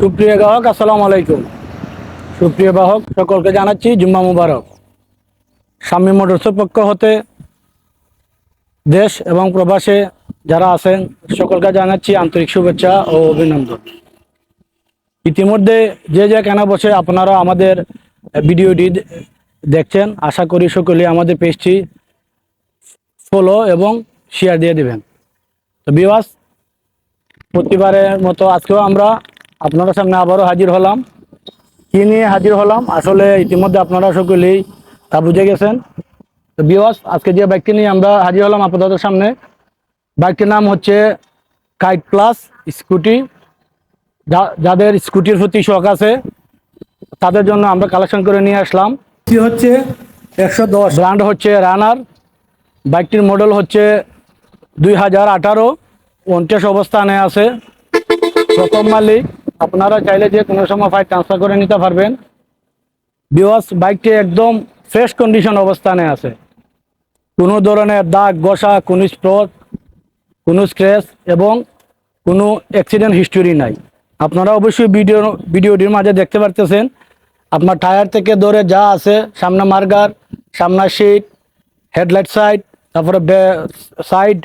সুপ্রিয় গ্রাহক, আসসালামু আলাইকুম। সুপ্রিয় গ্রাহক, সকলকে জানাচ্ছি জুম্মা মুবারক। স্বামী মোটরসের পক্ষ হতে দেশ এবং প্রবাসে যারা আছেন, সকলকে জানাচ্ছি আন্তরিক শুভেচ্ছা ও অভিনন্দন। ইতিমধ্যে যে যে কেনা বসে আপনারা আমাদের ভিডিওটি দেখছেন, আশা করি সকলে আমাদের পেজটি ফলো এবং শেয়ার দিয়ে দেবেন। তো বিওয়াস প্রতিবারের মতো আজকেও আমরা আপনাদের সামনে আবারও হাজির হলাম। কি নিয়ে হাজির হলাম? আসলে ইতিমধ্যে আপনারা সকলেই তা বুঝে গেছেন। তো বিওয়াস আজকে যে বাইকটি নিয়ে আমরা হাজির হলাম আপনাদের সামনে বাইকটির নাম হচ্ছে কাইট প্লাস স্কুটি যা- যাদের স্কুটির প্রতি শখ আছে তাদের জন্য আমরা কালেকশন করে নিয়ে আসলাম। কি হচ্ছে? একশো দশ। ব্র্যান্ড হচ্ছে রানার বাইকটির মডেল হচ্ছে দুই হাজার আঠারো। উনত্রিশ অবস্থানে আছে। প্রথম মালিক। আপনারা চাইলে যে কোনো সময় ফাইল ট্রান্সফার করে নিতে পারবেন। বিওয়াস বাইকটি একদম ফ্রেশ কন্ডিশন অবস্থানে আছে। কোনো ধরনের দাগ, ঘষা, কোনো স্পট কোনো স্ক্র্যাচ এবং কোনো অ্যাক্সিডেন্ট হিস্টোরি নাই। আপনারা অবশ্যই ভিডিও ভিডিওটির মাঝে দেখতে পারতেছেন, আপনার টায়ার থেকে ধরে যা আছে, সামনে মার্গার সামনের সিট হেডলাইট সাইড তারপরে সাইড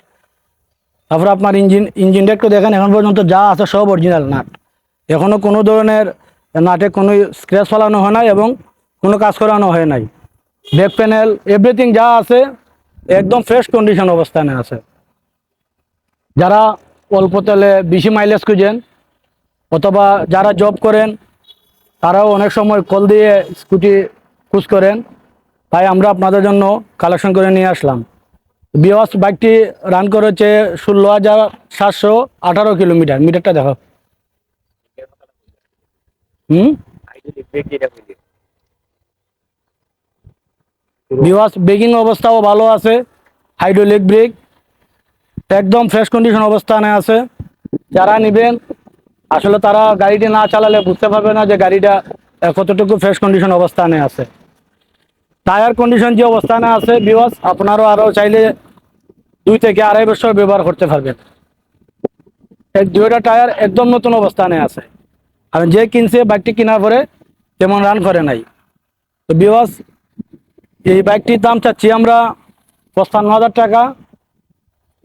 তারপরে আপনার ইঞ্জিন ইঞ্জিনটা একটু দেখেন, এখন পর্যন্ত যা আছে সব অরিজিনাল নাট। এখনও কোনো ধরনের নাটে কোনো স্ক্র্যাচ ফেলানো হয় নাই এবং কোনো কাজ করানো হয় নাই। ব্যাক প্যানেল এভরিথিং যা আছে, একদম ফ্রেশ কন্ডিশন অবস্থানে আছে। যারা অল্প তেলে বেশি মাইলেজ খুঁজেন, অথবা যারা জব করেন, তারাও অনেক সময় কল দিয়ে স্কুটি খুঁজ করেন। তাই আমরা আপনাদের জন্য কালেকশন করে নিয়ে আসলাম। বিওয়াস বাইকটি রান করেছে ষোলো হাজার সাতশো আঠারো কিলোমিটার মিটারটা দেখো হুম? ব্রেকিং অবস্থাও ভালো আছে। হাইড্রোলিক ব্রেক একদম ফ্রেশ কন্ডিশন অবস্থানে আছে। যারা নেবেন, আসলে তারা গাড়িটি না চালালে বুঝতে পারবে না যে গাড়িটা কতটুকু ফ্রেশ কন্ডিশন অবস্থানে আছে। টায়ার কন্ডিশন যে অবস্থানে আছে বিওয়াস আপনারও আরও চাইলে দুই থেকে আড়াই বছর ব্যবহার করতে পারবেন। দুইটা টায়ার একদম নতুন অবস্থানে আছে। আর যে কিনছে বাইকটি কেনার পরে তেমন রান করে নাই। তো বিওয়াস এই বাইকটির দাম চাচ্ছি আমরা পঁচপান্ন হাজার টাকা।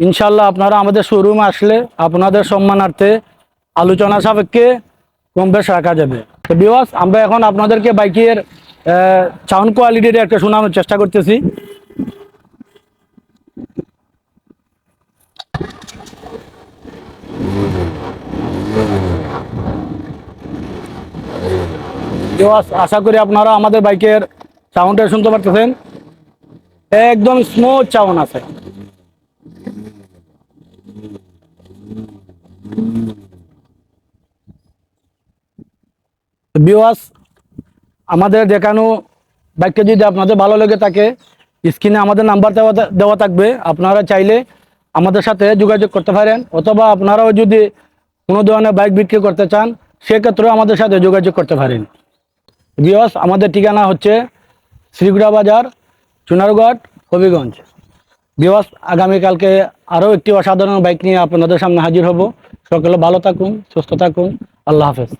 ইনশাল্লাহ আপনারা আমাদের শোরুমে আসলে আপনাদের সম্মানার্থে আলোচনা সাপেক্ষে কম বেশ রাখা যাবে। তো বিওয়াস আমরা এখন আপনাদেরকে বাইকের সাউন্ড কোয়ালিটির একটা শোনানোর চেষ্টা করতেছি। বিওয়াস আশা করি আপনারা আমাদের বাইকের সাউন্ডটা শুনতে পারতেছেন। একদম স্মুথ সাউন্ড আছে। বিওয়াস আমাদের দেখানো বাইকটা যদি আপনাদের ভালো লেগে থাকে, স্ক্রিনে আমাদের নাম্বার দেওয়া দেওয়া থাকবে। আপনারা চাইলে আমাদের সাথে যোগাযোগ করতে পারেন, অথবা আপনারাও যদি কোনো ধরনের বাইক বিক্রি করতে চান, সেক্ষেত্রেও আমাদের সাথে যোগাযোগ করতে পারেন। বিওয়াস আমাদের ঠিকানা হচ্ছে শ্রীগুড়া বাজার চুনারগড় হবিগঞ্জ। বিয়স আগামীকালকে আরও একটি অসাধারণ বাইক নিয়ে আপনাদের সামনে হাজির হব। সকলে ভালো থাকুন, সুস্থ থাকুন। আল্লাহ হাফেজ।